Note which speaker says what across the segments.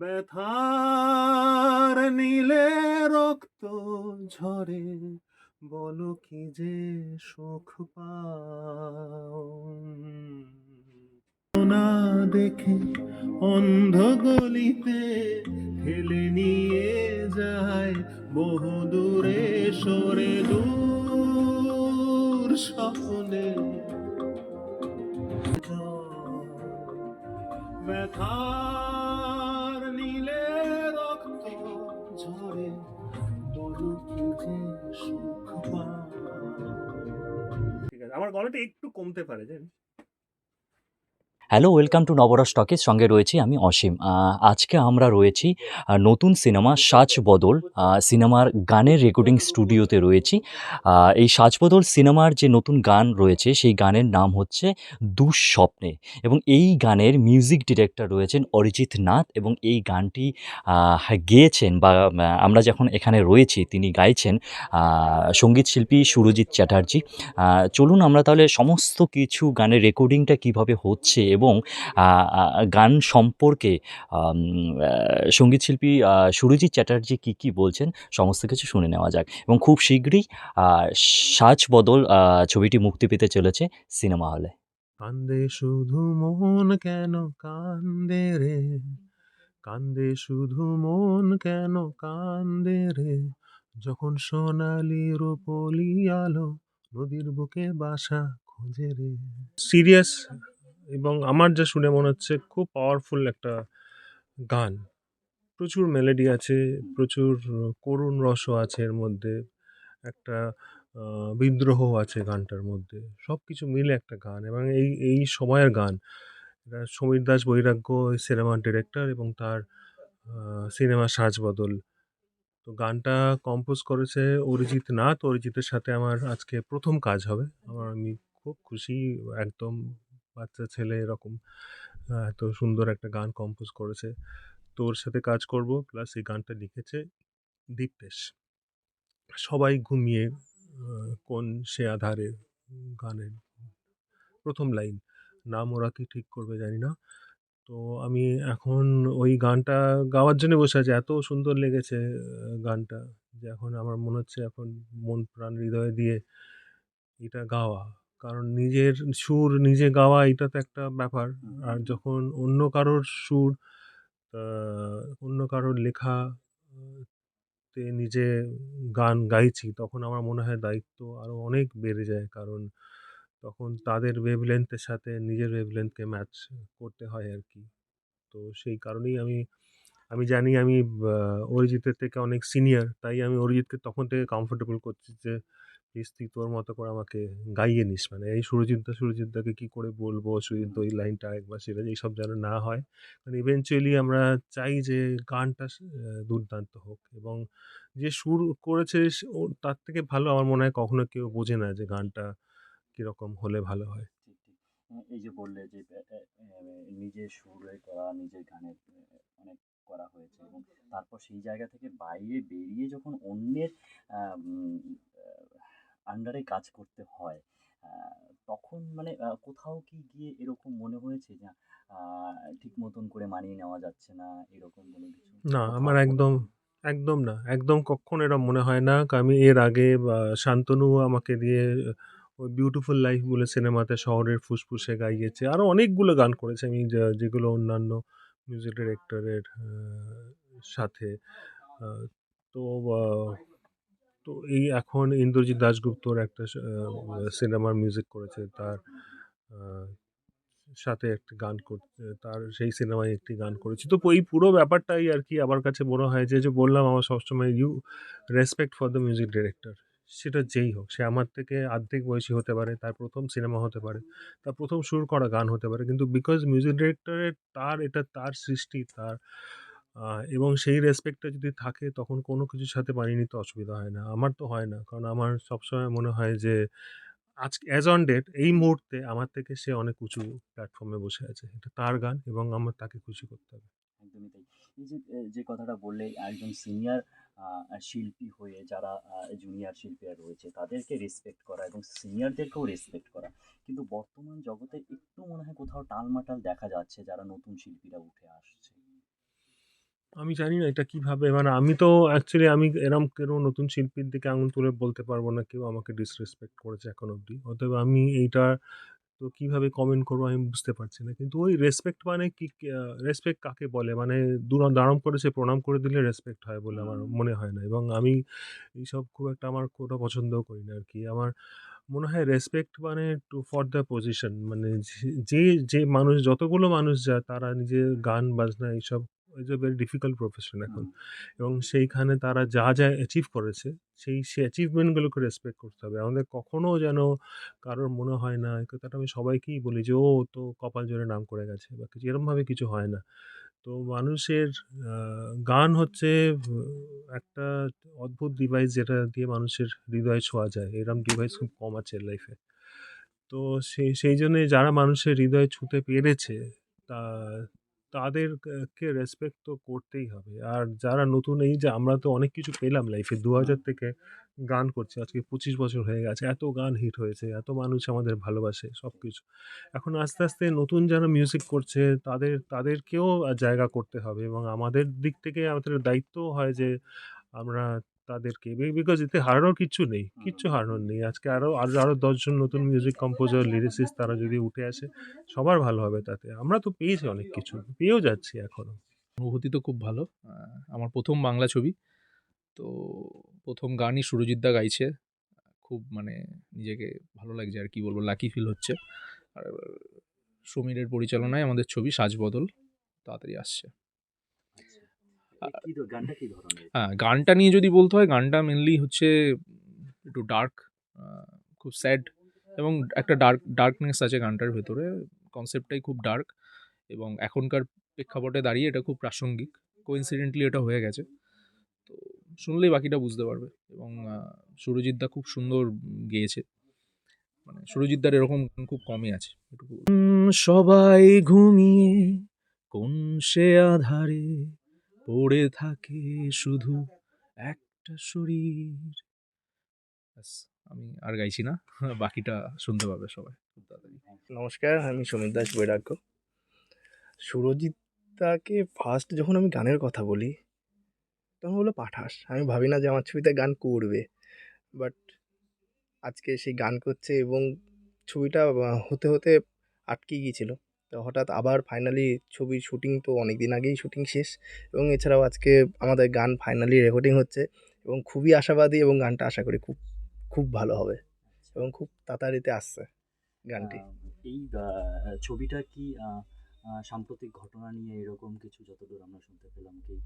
Speaker 1: ব্যথার নীলে রক্ত ঝরে, বলো কি যে সুখ পাও? না দেখে অন্ধ গলিতে ঠেলে নিয়ে যায়, বহু দূরে সরে দূর স্বপ্নে। ব্যথার ঝরে ঠিক আছে আমার গলাটা একটু কমতে পারে জানিস?
Speaker 2: হ্যালো ওয়েলকাম টু নবরস টকের সঙ্গে রয়েছি আমি অসীম। আজকে আমরা রয়েছি নতুন সিনেমা সাজ বদল। সিনেমার গানের রেকর্ডিং স্টুডিওতে রয়েছি। এই সাজ বদল সিনেমার যে নতুন গান রয়েছে, সেই গানের নাম হচ্ছে দুঃস্বপ্নে। এবং এই গানের মিউজিক ডিরেক্টর রয়েছেন অরিজিৎ নাথ এবং এই গানটি গেয়েছেন বা আমরা যখন এখানে রয়েছি, তিনি গাইছেন সংগীত শিল্পী সুরজিৎ চ্যাটার্জি। চলুন আমরা তাহলে সমস্ত কিছু গানের রেকর্ডিংটা কীভাবে হচ্ছে এবং গান সম্পর্কে সঙ্গীতশিল্পী সুরজিৎ চ্যাটার্জি কী কী বলছেন সমস্ত কিছু শুনে নেওয়া যাক। এবং খুব শীঘ্রই সাজ বদল ছবিটি মুক্তি পেতে চলেছে সিনেমা হলে।
Speaker 1: কান্দে শুধু মন কেন কান্দে রে? কান্দে শুধু মন কেন কান্দে রে? যখন সোনালি রূপলি আলো নদীর বুকে বাসা খোঁজে রে। সিরিয়াস এবং আমার যা শুনে মনে হচ্ছে খুব পাওয়ারফুল একটা গান। প্রচুর মেলোডি আছে, প্রচুর করুণ রসও আছে এর মধ্যে, একটা বিদ্রোহ আছে গানটার মধ্যে সব কিছু মিলে একটা গান এবং এই এই সময়ের গান। এটা সমীর দাস বৈরাগ্য সিনেমার ডিরেক্টর এবং তার সিনেমা সাজ বদল তো গানটা কম্পোজ করেছে অরিজিৎ নাথ। অরিজিতের সাথে আমার আজকে প্রথম কাজ হবে। আমার আমি খুব খুশি, একদম বাচ্চা ছেলে এরকম এত সুন্দর একটা গান কম্পোজ করেছে। তোর সাথে কাজ করব প্লাস এই গানটা লিখেছে দীপ্তেশ সবাই ঘুমিয়ে কোন সে আধারে গানের প্রথম লাইন, নাম ওরা কি ঠিক করবে জানি না। তো আমি এখন ওই গানটা গাওয়ার জন্য বসে আছি, এত সুন্দর লেগেছে গানটা যে এখন আমার মনে হচ্ছে এখন মন প্রাণ হৃদয় দিয়ে এটা গাওয়া। কারণ নিজের সুর নিজে গাওয়া এটা তো একটা ব্যাপার। আর যখন অন্য কারোর সুর অন্য কারোর লেখা তে নিজে গান গাইছি তখন আমার মনে হয় দায়িত্ব আরও অনেক বেড়ে যায়। কারণ তখন তাদের ওয়েভলেন্থের সাথে নিজের ওয়েভলেন্থকে ম্যাচ করতে হয় আর কি তো সেই কারণেই আমি আমি জানি আমি অরিজিতের থেকে অনেক সিনিয়র তাই আমি অরিজিৎকে তখন থেকে কমফোর্টেবল করছি যে তুই তোর মতো করে আমাকে গাইয়ে নিস। মানে এই সুরজিৎদা, সুরজিৎদাকে কী করে বলব? সুরজিৎ ওই লাইনটা একবার সেটা এইসব যেন না হয়। কারণ ইভেনচুয়ালি আমরা চাই যে গানটা দুর্দান্ত হোক। এবং যে সুর করেছে তার থেকে ভালো আমার মনে হয় কখনো কেউ বোঝে না যে গানটা কীরকম হলে ভালো হয়।
Speaker 2: ঠিক এই যে বললে যে নিজের সুরে করা, নিজের গানের অনেক করা হয়েছে এবং তারপর সেই জায়গা থেকে বাইরে বেরিয়ে যখন অন্যের আন্ডারে কাজ করতে হয়। তখন মানে কোথাও কি গিয়ে এরকম মনে হয়েছে যে ঠিক মতন করে মানিয়ে নেওয়া যাচ্ছে না এরকম কোনো কিছু?
Speaker 1: না আমার একদম একদম না। একদম কখনো এরম মনে হয় না। আমি এর আগে শান্তনু আমাকে দিয়ে ওই বিউটিফুল লাইফ বলে সিনেমাতে শহরের ফুসফুসে গাইয়েছে। আরও অনেকগুলো গান করেছে আমি যেগুলো অন্যান্য মিউজিক ডিরেক্টরের সাথে। তো তো এই এখন ইন্দ্রজিৎ দাশগুপ্তর একটা সিনেমার মিউজিক করেছে। তার সাথে একটি গান করতে তার সেই সিনেমায় একটি গান করেছি। তো এই পুরো ব্যাপারটাই আর কি আমার কাছে মনে হয় যে যে বললাম আমার সবসময় you respect for the music director সেটা যেই হোক, সে আমার থেকে আর্ধেক বয়সী হতে পারে, তার প্রথম সিনেমা হতে পারে, তার প্রথম সুর করা গান হতে পারে। কিন্তু বিকজ মিউজিক ডিরেক্টরের তার, এটা তার সৃষ্টি, তার এবং সেই রেসপেক্টটা যদি থাকে, তখন কোনো কিছুর সাথে মানিয়ে নিতে অসুবিধা হয় না। আমার তো হয় না। কারণ আমার সবসময় মনে হয় যে আজকে অ্যাজ অন ডেট এই মুহূর্তে আমার থেকে সে অনেক উঁচু প্ল্যাটফর্মে বসে আছে। এটা তার গান এবং আমার তাকে খুশি করতে হবে।
Speaker 2: একদমই তাই। যে যে কথাটা বললে, একজন সিনিয়র শিল্পী হয়ে যারা জুনিয়র শিল্পীরা রয়েছে, তাদেরকে রেসপেক্ট করা এবং সিনিয়রদেরকেও রেসপেক্ট করা। কিন্তু বর্তমান জগতে একটু মনে হয় কোথাও টালমাটাল দেখা যাচ্ছে, যারা নতুন শিল্পীরা উঠে আসছে।
Speaker 1: আমি জানি না এটা কীভাবে মানে আমি তো অ্যাকচুয়ালি আমি এরম কোনো নতুন শিল্পীর দিকে আঙুল তুলে বলতে পারব না কেউ আমাকে ডিসরেসপেক্ট করেছে এখন অবধি। অতএব আমি এইটা তো কীভাবে কমেন্ট করব আমি বুঝতে পারছি না। কিন্তু ওই রেসপেক্ট মানে কি রেসপেক্ট কাকে বলে? মানে দূর দাঁড়াম করেছে প্রণাম করে দিলে রেসপেক্ট হয় বলে আমার মনে হয় না। এবং আমি এইসব খুব একটা আমার কোটা পছন্দও করি না আর কি আমার মনে হয় রেসপেক্ট মানে টু ফর দ্য পজিশন মানে যে- যে যে মানুষ যতগুলো মানুষ যায় তারা নিজের গান বাজনা এইসব is a very difficult profession এখন। এবং সেইখানে তারা যা যা অ্যাচিভ করেছে সেই সে অ্যাচিভমেন্টগুলোকে রেসপেক্ট করতে হবে। আমাদের কখনো যেন কারোর মনে হয় না কথাটা আমি সবাইকেই বলি যে ও তো কপাল জোরে নাম করে গেছে। বা কিছু এরমভাবে কিছু হয় না। তো মানুষের গান হচ্ছে একটা অদ্ভুত ডিভাইস যেটা দিয়ে মানুষের হৃদয় ছোঁয়া যায়। এরম ডিভাইস খুব কম আছে লাইফে তো সেই সেই জন্যে যারা মানুষের হৃদয় ছুঁতে পেরেছে তা তাদেরকে রেসপেক্ট তো করতেই হবে। আর যারা নতুন এই যে আমরা তো অনেক কিছু পেলাম লাইফে দু হাজার থেকে গান করছি আজকে পঁচিশ বছর হয়ে গেছে এত গান হিট হয়েছে এত মানুষ আমাদের ভালোবাসে সব কিছু এখন আস্তে আস্তে নতুন যারা মিউজিক করছে তাদের তাদেরকেও জায়গা করতে হবে এবং আমাদের দিক থেকে আমাদের দায়িত্ব হয় যে আমরা তাদেরকে। বিকজ এতে হারানোর কিচ্ছু নেই। কিচ্ছু হারানোর নেই। আজকে আরও আরও আরও দশজন নতুন মিউজিক কম্পোজার লিরিসিস্ট তারা যদি উঠে আসে সবার ভালো হবে তাতে। আমরা তো পেয়েছি অনেক কিছু পেয়েও যাচ্ছি এখনও
Speaker 3: অনুভূতি তো খুব ভালো। আমার প্রথম বাংলা ছবি। তো প্রথম গানই সুরজিৎ দা গাইছে। খুব মানে নিজেকে ভালো লাগছে আর কি বলব লাকি ফিল হচ্ছে। আর সমীরের পরিচালনায় আমাদের ছবি সাজবদল। তাড়াতাড়ি আসছে।
Speaker 2: গানটা কি ধরনের?
Speaker 3: হ্যাঁ গানটা নিয়ে যদি বলতে হয় গানটা মেনলি হচ্ছে একটু ডার্ক খুব স্যাড এবং একটা ডার্ক ডার্কনেস আছে গানটার ভেতরে। কনসেপ্টটাই খুব ডার্ক এবং এখনকার প্রেক্ষাপটে দাঁড়িয়ে এটা খুব প্রাসঙ্গিক। কোইন্সিডেন্টলি এটা হয়ে গেছে। তো শুনলেই বাকিটা বুঝতে পারবে এবং আহ, সুরজিৎ দা খুব সুন্দর গেয়েছে। মানে সুরজিৎ দার এরকম খুব কমই আছে। সবাই ঘুমিয়ে কোন সে আধারে পড়ে থাকে শুধু একটা শরীর। আমি আর গাইছি না, বাকিটা শুনতে পাবে সবাই
Speaker 4: নমস্কার, আমি সমীর দাস বৈরাগ্য। সুরজিৎ দাকে ফার্স্ট যখন আমি গানের কথা বলি, তখন বলল পাঠাস। আমি ভাবি না যে আমার ছবিতে গান করবে। বাট আজকে সেই গান করছে এবং ছবিটা হতে হতে আটকে গিয়েছিল। তো হঠাৎ আবার ফাইনালি ছবির শুটিং তো অনেক দিন আগেই শুটিং শেষ এবং এছাড়াও আজকে আমাদের গান ফাইনালি রেকর্ডিং হচ্ছে এবং খুবই আশাবাদী এবং গানটা আশা করি খুব খুব ভালো হবে এবং খুব তাড়াতাড়িতে আসছে গানটি।
Speaker 2: এই ছবিটা কি সাম্প্রতিক ঘটনা নিয়ে এরকম কিছু যতদূর আমরা শুনতে পেলাম কি?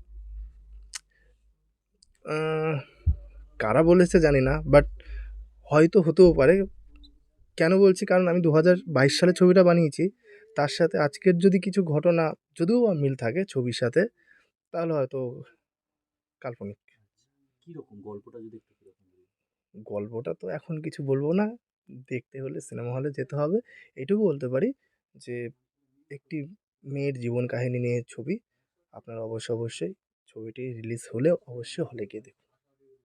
Speaker 4: কারা বলেছে জানি না বাট হয়তো হতেও পারে। কেন বলছি? কারণ আমি দু হাজার বাইশ সালে ছবিটা বানিয়েছি। তার সাথে আজকের যদি কিছু ঘটনা যদিও বা মিল থাকে ছবির সাথে তাহলে হয়তো কাল্পনিক।
Speaker 2: কীরকম গল্পটা যদি?
Speaker 4: গল্পটা তো এখন কিছু বলব না। দেখতে হলে সিনেমা হলে যেতে হবে। এটুকু বলতে পারি যে একটি মেয়ের জীবন কাহিনী নিয়ে ছবি আপনারা অবশ্যই অবশ্যই ছবিটি রিলিজ হলে অবশ্যই হলে গিয়ে দেখুন।